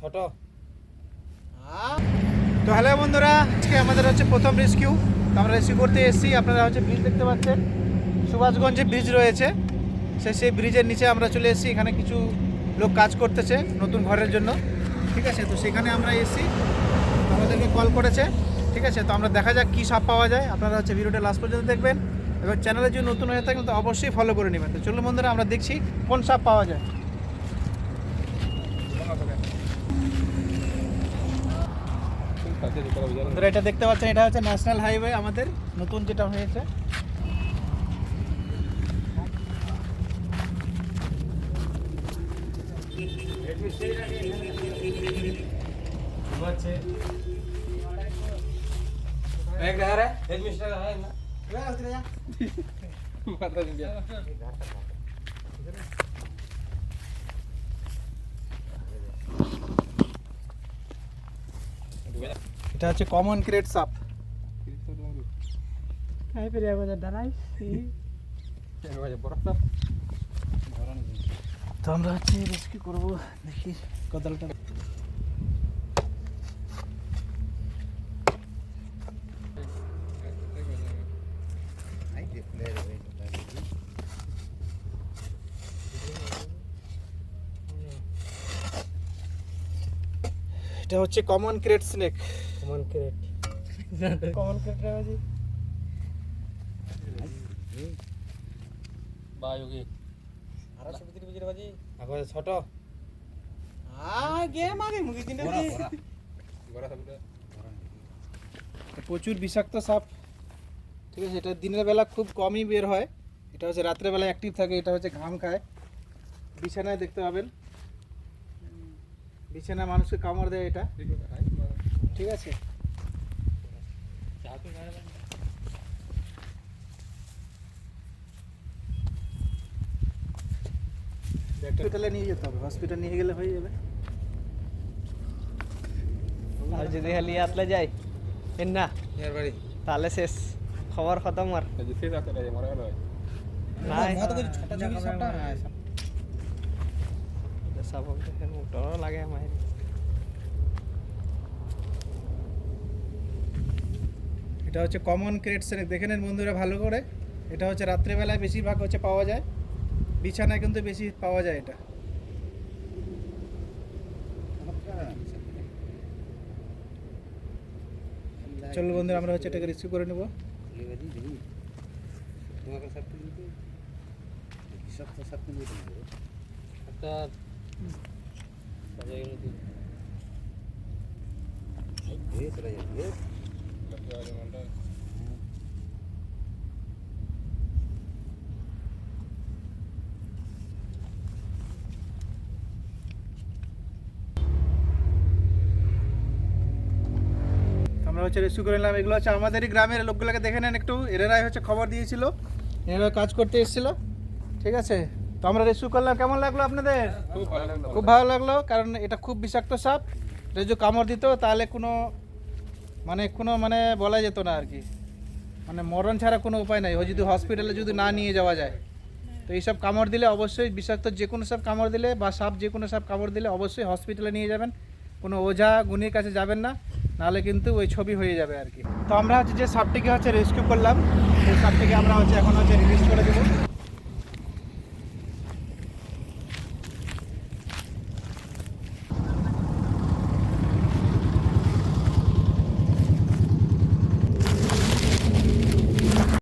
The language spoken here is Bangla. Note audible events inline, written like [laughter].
ছোট তো হ্যালো বন্ধুরা, আজকে আমাদের হচ্ছে প্রথম রেস্কিউ তো আমরা রেস্কিউ করতে এসেছি, আপনারা হচ্ছে ব্রিজ দেখতে পাচ্ছেন। সুভাষগঞ্জে ব্রিজ রয়েছে। সে সেই ব্রিজের নিচে আমরা চলে এসেছি, এখানে কিছু লোক কাজ করতেছে নতুন ঘরের জন্য। ঠিক আছে? তো সেখানে আমরা এসেছি, আমাদেরকে কল করেছে। ঠিক আছে? তো আমরা দেখা যাক কী সাপ পাওয়া যায়। আপনারা হচ্ছে ভিডিওটা লাস্ট পর্যন্ত দেখবেন। এবার চ্যানেলে যদি নতুন হয়ে থাকেন, তো অবশ্যই ফলো করে নেবেন। তো চলুন বন্ধুরা, আমরা দেখছি কোন সাপ পাওয়া যায়। বন্ধুরা এটা দেখতে পাচ্ছেন এটা হচ্ছে ন্যাশনাল হাইওয়ে আমাদের নতুন যেটা হয়েছে एक डहर है एक मिस्टर है ना माता जी এটা হচ্ছে কমন ক্রেট সাপ। তো আমরা হচ্ছে রেস্কিউ করব দেখি কোদালটা। এটা হচ্ছে common krait snake common krait common krait রাজি বায়োগে আরা সুবিতি বিজির বাজি। আগো ছোট। আ গেম আগে মুভি দিন [laughs] প্রচুর বিষাক্ত সাপ। ঠিক আছে এটা দিনের বেলা খুব কমই বের হয়। এটা হচ্ছে রাত্রেবেলা অ্যাক্টিভ থাকে এটা হচ্ছে ঘাম খায়। বিছানায় দেখতে পাবেন। বিছানায় মানুষকে কামড় দেয় এটা। ঠিক আছে? হসপিটালে নিয়ে যেতে হবে। হসপিটাল নিয়ে গেলে হয়ে যাবে। আর যদি খালি আতলে যাই এন না। তাহলে শেষ। খবর খতম আর। জিতে যাতে রে মরে গেল। নাই হ্যাঁ, চাব ডৰ লাগে আমাৰ এটা হচ্ছে কমন ক্রেট স্নেক দেখে নেন বন্ধুরা ভালো করে। এটা হচ্ছে রাত্রেবেলায় বেশিরভাগ হচ্ছে পাওয়া যায়। বিছানায় কিন্তু বেশি পাওয়া যায় এটা। চলো বন্ধুরা আমরা হচ্ছে এটাকে রিসিভ করে নেব। একটা বাজে গেল তুই তো আমরা হচ্ছে রেস্কিউ করে নিলাম। এগুলো হচ্ছে আমাদেরই গ্রামের লোকগুলোকে দেখে নেন একটু। এরাই হচ্ছে খবর দিয়েছিল। এরা কাজ করতে এসেছিল। ঠিক আছে? তো আমরা রেস্কিউ করলাম। কেমন লাগল আপনাদের? খুব ভালো লাগল, কারণ এটা খুব বিষাক্ত সাপ। যদি কামড় দিত, তাহলে কোনো মানে কোনো মানে বলা যেত না আর কি। মানে মরণ ছাড়া কোনো উপায় নাই। ও যদি হসপিটালে যদি না নিয়ে যাওয়া যায়। তো এইসব কামড় দিলে অবশ্যই বিষাক্ত যে কোনো সাপ কামড় দিলে বা সাপ যে কোনো সাপ কামড় দিলে অবশ্যই হসপিটালে নিয়ে যাবেন। কোনো ওঝা গুনির কাছে যাবেন না। নাহলে কিন্তু ওই ছবি হয়ে যাবে আর কি। তো আমরা হচ্ছে যে সাপটিকে হচ্ছে রেস্কিউ করলাম। সেই সাপটিকে আমরা হচ্ছে এখন হচ্ছে রিলিজ করে দেবো।